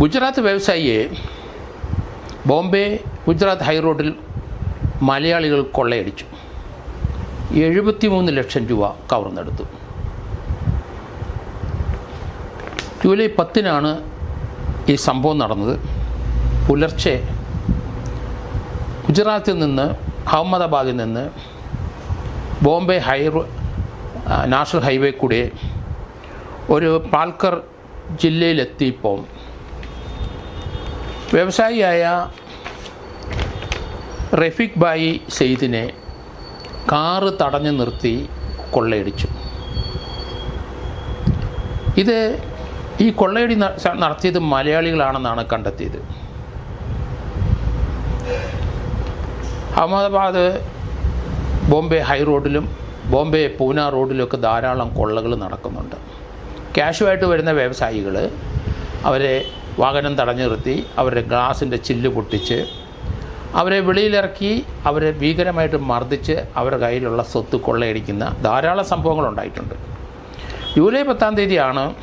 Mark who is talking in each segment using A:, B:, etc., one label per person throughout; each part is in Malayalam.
A: ഗുജറാത്ത് വ്യവസായിയെ ബോംബെ ഗുജറാത്ത് ഹൈറോഡിൽ മലയാളികൾ കൊള്ളയടിച്ചു. എഴുപത്തിമൂന്ന് ലക്ഷം രൂപ കവർന്നെടുത്തു. ജൂലൈ പത്തിനാണ് ഈ സംഭവം നടന്നത്. പുലർച്ചെ ഗുജറാത്തിൽ നിന്ന് അഹമ്മദാബാദിൽ നിന്ന് ബോംബെ ഹൈ നാഷണൽ ഹൈവേ കൂടെ ഒരു പാൽക്കർ ജില്ലയിലെത്തിയപ്പോൾ വ്യവസായിയായ റഫീഖ് ബായി സെയ്ദിനെ കാറ് തടഞ്ഞു നിർത്തി കൊള്ളയടിച്ചു. ഇത് ഈ കൊള്ളയടി നടത്തിയത് മലയാളികളാണെന്നാണ് കണ്ടെത്തിയത്. അഹമ്മദാബാദ് ബോംബെ ഹൈ റോഡിലും ബോംബെ പൂന റോഡിലൊക്കെ ധാരാളം കൊള്ളകൾ നടക്കുന്നുണ്ട്. ക്യാഷുമായിട്ട് വരുന്ന വ്യവസായികൾ അവരെ വാഹനം തടഞ്ഞു നിർത്തി അവരുടെ ഗ്ലാസിന്റെ ചില്ല് പൊട്ടിച്ച് അവരെ വെളിയിലിറക്കി അവരെ ഭീകരമായിട്ട് മർദ്ദിച്ച് അവരുടെ കയ്യിലുള്ള സ്വത്ത് കൊള്ളയടിക്കുന്ന ധാരാളം സംഭവങ്ങളുണ്ടായിട്ടുണ്ട് ജൂലൈ പത്താം തീയതിയാണ്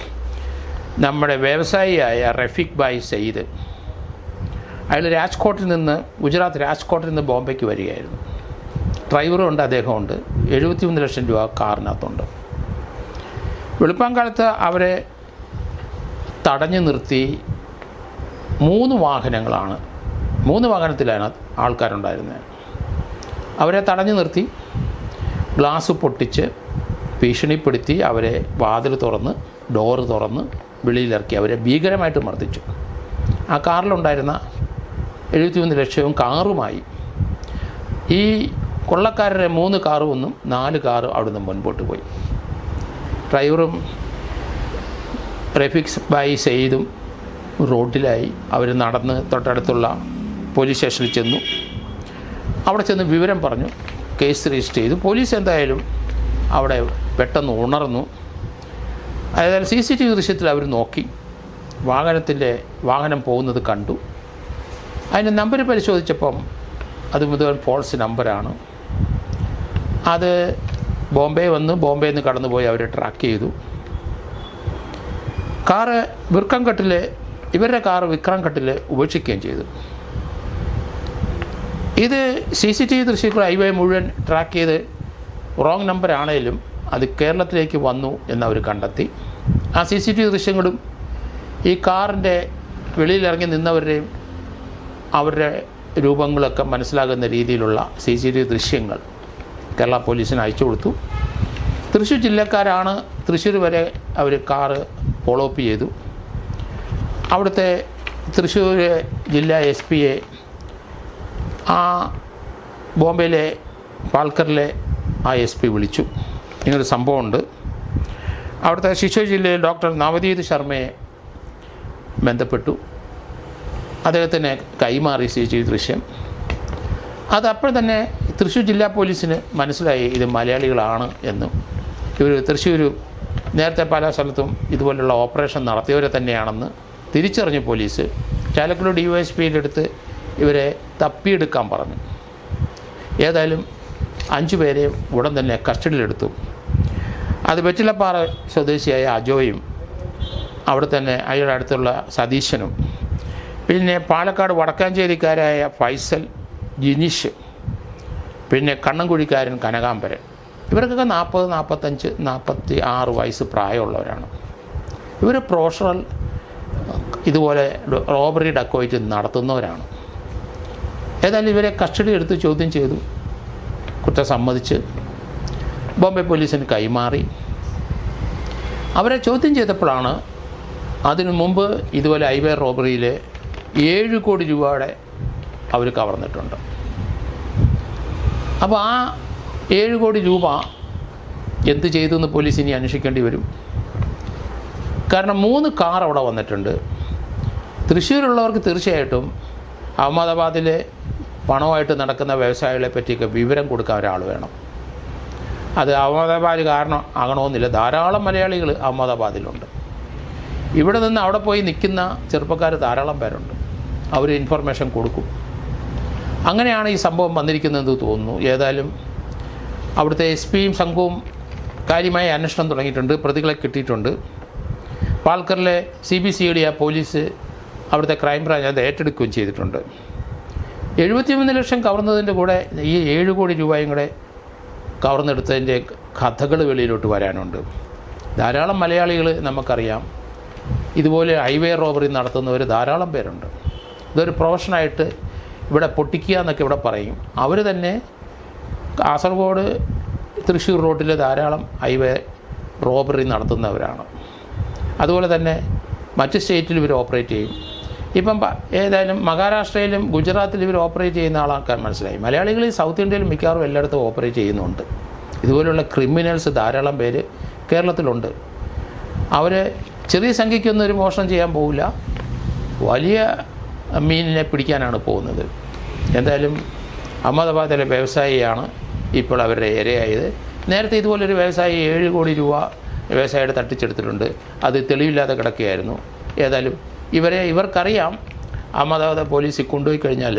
A: നമ്മുടെ വ്യവസായിയായ റഫീഖ് ബായ് സയ്യിദ് അയാൾ രാജ്കോട്ടിൽ നിന്ന് ഗുജറാത്ത് രാജ്കോട്ടിൽ നിന്ന് ബോംബെക്ക് വരികയായിരുന്നു. ഡ്രൈവറും ഉണ്ട് അദ്ദേഹമുണ്ട് എഴുപത്തിമൂന്ന് ലക്ഷം രൂപ കാറിനകത്തുണ്ട്. വെളുപ്പാങ്കാലത്ത് അവരെ തടഞ്ഞു നിർത്തി മൂന്ന് വാഹനങ്ങളാണ്. മൂന്ന് വാഹനത്തിലാണ് ആൾക്കാരുണ്ടായിരുന്നത്. അവരെ തടഞ്ഞു നിർത്തി ഗ്ലാസ് പൊട്ടിച്ച് ഭീഷണിപ്പെടുത്തി അവരെ വാതിൽ തുറന്ന് ഡോറ് തുറന്ന് വെളിയിലിറക്കി അവരെ ഭീകരമായിട്ട് മർദ്ദിച്ചു. ആ കാറിലുണ്ടായിരുന്ന എഴുപത്തിമൂന്ന് ലക്ഷവും കാറുമായി. ഈ കൊള്ളക്കാരുടെ മൂന്ന് കാറും ഒന്നും നാല് കാറും അവിടുന്ന് മുൻപോട്ട് പോയി. ഡ്രൈവറും റഫീഖ് ബൈ സെയ്ദും റോഡിലായി അവർ നടന്ന് തൊട്ടടുത്തുള്ള പോലീസ് സ്റ്റേഷനിൽ ചെന്നു. അവിടെ ചെന്ന് വിവരം പറഞ്ഞു. കേസ് രജിസ്റ്റർ ചെയ്തു. പോലീസ് എന്തായാലും അവിടെ പെട്ടെന്ന് ഉണർന്നു. അതായത് സി സി ടി വി ദൃശ്യത്തിൽ അവർ നോക്കി. വാഹനത്തിന്റെ വാഹനം പോകുന്നത് കണ്ടു. അതിന്റെ നമ്പർ പരിശോധിച്ചപ്പം അത് മുഴുവൻ ഫോൾസ് നമ്പറാണ്. അത് ബോംബെ വന്ന് ബോംബെയിൽ നിന്ന് കടന്നുപോയി അവരെ ട്രാക്ക് ചെയ്തു. കാറ് വിക്രംഘട്ടിൽ ഇവരുടെ വിക്രം വിക്രംഘട്ടിൽ ഉപേക്ഷിക്കുകയും ചെയ്തു. ഇത് സി സി ടി വി ദൃശ്യങ്ങൾ ഹൈവേ മുഴുവൻ ട്രാക്ക് ചെയ്ത് റോങ് നമ്പർ ആണേലും അത് കേരളത്തിലേക്ക് വന്നു എന്നവർ കണ്ടെത്തി. ആ സി സി ടി വി ദൃശ്യങ്ങളും ഈ കാറിന്റെ വെളിയിലിറങ്ങി നിന്നവരുടെയും അവരുടെ രൂപങ്ങളൊക്കെ മനസ്സിലാകുന്ന രീതിയിലുള്ള സി സി ടി വി ദൃശ്യങ്ങൾ കേരള പോലീസിന് അയച്ചു കൊടുത്തു. തൃശ്ശൂർ ജില്ലക്കാരാണ് തൃശ്ശൂർ വരെ അവർ കാറ് ഫോളോ അപ്പ് ചെയ്തു. അവിടുത്തെ തൃശ്ശൂർ ജില്ലാ എസ് പിയെ ആ ബോംബെയിലെ പാൽക്കറിലെ ആ എസ് പി വിളിച്ചു. ഇങ്ങനൊരു സംഭവമുണ്ട്. അവിടുത്തെ ശിശു ജില്ലയിൽ ഡോക്ടർ നവദീത് ശർമ്മയെ ബന്ധപ്പെട്ടു. അദ്ദേഹത്തിന് കൈമാറി സി ദൃശ്യം. അത് അപ്പോൾ തന്നെ തൃശ്ശൂർ ജില്ലാ പോലീസിന് മനസ്സിലായി ഇത് മലയാളികളാണ് എന്ന്. ഇവർ തൃശ്ശൂർ നേരത്തെ പല സ്ഥലത്തും ഇതുപോലുള്ള ഓപ്പറേഷൻ നടത്തിയവരെ തന്നെയാണെന്ന്. തിരിച്ചറിഞ്ഞു police. Chalakudy D Y S പിയുടെ അടുത്ത് ഇവരെ തപ്പിയെടുക്കാൻ പറഞ്ഞു. ഏതായാലും അഞ്ചു പേരെ ഉടൻ തന്നെ കസ്റ്റഡിയിലെടുത്തു. അത് വെറ്റിലപ്പാറ സ്വദേശിയായ അജോയും അവിടെ തന്നെ അയാളുടെ അടുത്തുള്ള സതീശനും പിന്നെ പാലക്കാട് വടക്കാഞ്ചേരിക്കാരായ ഫൈസൽ ജിനീഷ് പിന്നെ കണ്ണൻകുഴിക്കാരൻ കനകാംബരൻ. ഇവർക്കൊക്കെ നാൽപ്പത് നാൽപ്പത്തഞ്ച് നാൽപ്പത്തി ആറ് വയസ്സ് പ്രായമുള്ളവരാണ്. ഇവർ പ്രൊഫഷണൽ ഇതുപോലെ റോബറി ഡക്കോയിറ്റ് നടത്തുന്നവരാണ്. ഏതായാലും ഇവരെ കസ്റ്റഡി എടുത്ത് ചോദ്യം ചെയ്തു. കുറ്റം സമ്മതിച്ച് ബോംബെ പോലീസിന് കൈമാറി. അവരെ ചോദ്യം ചെയ്തപ്പോഴാണ് അതിനു മുമ്പ് ഇതുപോലെ ഹൈവേ റോബറിയിൽ ഏഴ് കോടി രൂപയുടെ അവർ കവർന്നിട്ടുണ്ട്. അപ്പോൾ ആ ഏഴ് കോടി രൂപ എന്ത് ചെയ്തു എന്ന് പോലീസ് ഇനി അന്വേഷിക്കേണ്ടി വരും? കാരണം മൂന്ന് കാർ അവിടെ വന്നിട്ടുണ്ട്. തൃശ്ശൂരുള്ളവർക്ക് തീർച്ചയായിട്ടും അഹമ്മദാബാദിലെ പണമായിട്ട് നടക്കുന്ന വ്യവസായികളെ പറ്റിയൊക്കെ വിവരം കൊടുക്കാൻ ഒരാൾ വേണം. അത് അഹമ്മദാബാദ് കാരണം ആകണമെന്നില്ല. ധാരാളം മലയാളികൾ അഹമ്മദാബാദിലുണ്ട്. ഇവിടെ നിന്ന് അവിടെ പോയി നിൽക്കുന്ന ചെറുപ്പക്കാർ ധാരാളം പേരുണ്ട്. അവർ ഇൻഫർമേഷൻ കൊടുക്കും. അങ്ങനെയാണ് ഈ സംഭവം വന്നിരിക്കുന്നതെന്ന് തോന്നുന്നു. ഏതായാലും അവിടുത്തെ എസ് പിയും സംഘവും കാര്യമായ അന്വേഷണം തുടങ്ങിയിട്ടുണ്ട്. പ്രതികളെ കിട്ടിയിട്ടുണ്ട്. പാൽക്കറിലെ സി ബി സി ഡി ആ പോലീസ് അവിടുത്തെ ക്രൈംബ്രാഞ്ച് അത് ഏറ്റെടുക്കുകയും ചെയ്തിട്ടുണ്ട്. എഴുപത്തിമൂന്ന് ലക്ഷം കവർന്നതിന്റെ കൂടെ ഈ ഏഴ് കോടി രൂപയും കൂടെ കവർന്നെടുത്തതിന്റെ കഥകൾ വെളിയിലോട്ട് വരാനുണ്ട്. ധാരാളം മലയാളികൾ നമുക്കറിയാം. ഇതുപോലെ ഹൈവേ റോബറി നടത്തുന്നവർ ധാരാളം പേരുണ്ട്. ഇതൊരു പ്രൊഫഷനായിട്ട് ഇവിടെ പൊട്ടിക്കുക എന്നൊക്കെ ഇവിടെ പറയും. അവർ തന്നെ കാസർഗോഡ് തൃശ്ശൂർ റോഡിൽ ധാരാളം ഹൈവേ റോബറി നടത്തുന്നവരാണ്. അതുപോലെ തന്നെ മറ്റ് സ്റ്റേറ്റിൽ ഇവർ ഓപ്പറേറ്റ് ചെയ്യും. ഇപ്പം ഏതായാലും മഹാരാഷ്ട്രയിലും ഗുജറാത്തിലും ഇവർ ഓപ്പറേറ്റ് ചെയ്യുന്ന ആളാക്കാൻ മനസ്സിലായി. മലയാളികൾ ഈ സൗത്ത് ഇന്ത്യയിലും മിക്കവാറും എല്ലായിടത്തും ഓപ്പറേറ്റ് ചെയ്യുന്നുണ്ട്. ഇതുപോലുള്ള ക്രിമിനൽസ് ധാരാളം പേര് കേരളത്തിലുണ്ട്. അവർ ചെറിയ സംഖ്യയ്ക്കൊന്നും ഒരു മോഷണം ചെയ്യാൻ പോവില്ല. വലിയ മീനിനെ പിടിക്കാനാണ് പോകുന്നത്. എന്തായാലും അഹമ്മദാബാദിലെ വ്യവസായിയാണ് ഇപ്പോൾ അവരുടെ ഇരയായത്. നേരത്തെ ഇതുപോലൊരു വ്യവസായി ഏഴ് കോടി രൂപ വ്യവസായിയുടെ തട്ടിച്ചെടുത്തിട്ടുണ്ട്. അത് തെളിവില്ലാതെ കിടക്കുകയായിരുന്നു. ഏതായാലും ഇവരെ ഇവർക്കറിയാം. അഹമ്മദാബാദ് പോലീസ് കൊണ്ടുപോയി കഴിഞ്ഞാൽ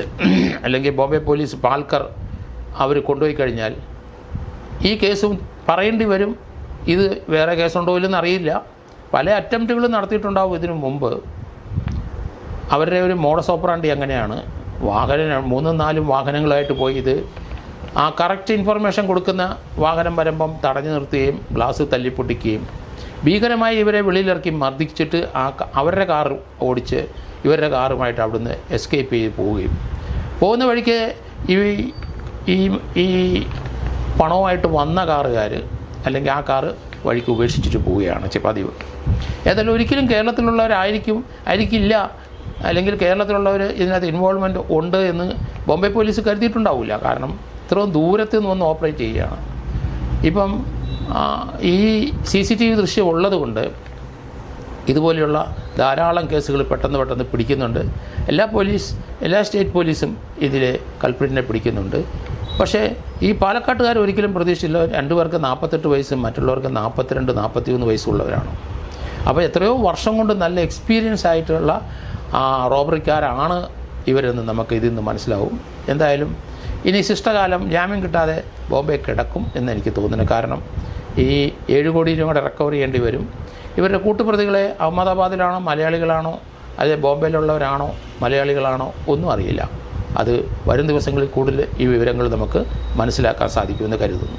A: അല്ലെങ്കിൽ ബോംബെ പോലീസ് പാൽക്കർ അവർ കൊണ്ടുപോയി കഴിഞ്ഞാൽ ഈ കേസും പറയേണ്ടി വരും. ഇത് വേറെ കേസുണ്ടോ ഇല്ലെന്ന് അറിയില്ല. പല അറ്റംപ്റ്റുകളും നടത്തിയിട്ടുണ്ടാവും ഇതിനു മുമ്പ്. അവരുടെ ഒരു മോഡസ് ഓപ്പറാണ്ടി അങ്ങനെയാണ്. വാഹന മൂന്നും നാലും വാഹനങ്ങളായിട്ട് പോയി ഇത് ആ കറക്റ്റ് ഇൻഫർമേഷൻ കൊടുക്കുന്ന വാഹനം വരുമ്പം തടഞ്ഞു നിർത്തുകയും ഗ്ലാസ് തല്ലിപ്പൊട്ടിക്കുകയും ഭീകരമായി ഇവരെ വെളിയിലിറക്കി മർദ്ദിച്ചിട്ട് ആ അവരുടെ കാർ ഓടിച്ച് ഇവരുടെ കാറുമായിട്ട് അവിടുന്ന് എസ്കേപ്പ് ചെയ്ത് പോവുകയും. പോകുന്ന വഴിക്ക് ഈ ഈ ഈ പണവുമായിട്ട് വന്ന കാറുകാർ അല്ലെങ്കിൽ ആ കാറ് വഴിക്ക് ഉപേക്ഷിച്ചിട്ട് പോവുകയാണ് പതിവ് ഏതായാലും ഒരിക്കലും കേരളത്തിലുള്ളവരായിരിക്കും ആയിരിക്കില്ല. അല്ലെങ്കിൽ കേരളത്തിലുള്ളവർ ഇതിനകത്ത് ഇൻവോൾവ്മെന്റ് ഉണ്ട് എന്ന് ബോംബെ പോലീസ് കരുതിയിട്ടുണ്ടാവില്ല കാരണം ഇത്രയും ദൂരത്ത് നിന്ന് വന്ന് ഓപ്പറേറ്റ് ചെയ്യുകയാണ്. ഇപ്പം ഈ സി സി ടി വി ദൃശ്യം ഉള്ളതുകൊണ്ട് ഇതുപോലെയുള്ള ധാരാളം കേസുകൾ പെട്ടെന്ന് പെട്ടെന്ന് പിടിക്കുന്നുണ്ട്. എല്ലാ പോലീസ് എല്ലാ സ്റ്റേറ്റ് പോലീസും ഇതിലെ കൾപ്രിറ്റിനെ പിടിക്കുന്നുണ്ട്. പക്ഷേ ഈ പാലക്കാട്ടുകാർ ഒരിക്കലും പ്രതീക്ഷിച്ചില്ല. രണ്ടു പേർക്ക് നാൽപ്പത്തെട്ട് വയസ്സും മറ്റുള്ളവർക്ക് നാൽപ്പത്തിരണ്ട് നാൽപ്പത്തിമൂന്ന് വയസ്സുള്ളവരാണ്. അപ്പോൾ എത്രയോ വർഷം കൊണ്ട് നല്ല എക്സ്പീരിയൻസ് ആയിട്ടുള്ള റോബറിക്കാരാണ് ഇവരെന്ന് നമുക്ക് ഇതിൽ നിന്ന് മനസ്സിലാവും. എന്തായാലും ഇനി ശിഷ്ടകാലം ജാമ്യം കിട്ടാതെ ബോംബെ കിടക്കും എന്ന് എനിക്ക് തോന്നുന്നു. കാരണം ഈ ഏഴ് കോടി രൂപ കൂടെ റിക്കവർ ചെയ്യേണ്ടി വരും. ഇവരുടെ കൂട്ടുപ്രതികളെ അഹമ്മദാബാദിലാണോ മലയാളികളാണോ അതെ ബോംബെയിലുള്ളവരാണോ മലയാളികളാണോ ഒന്നും അറിയില്ല. അത് വരും ദിവസങ്ങളിൽ കൂടുതൽ ഈ വിവരങ്ങൾ നമുക്ക് മനസ്സിലാക്കാൻ സാധിക്കുമെന്ന് കരുതുന്നു.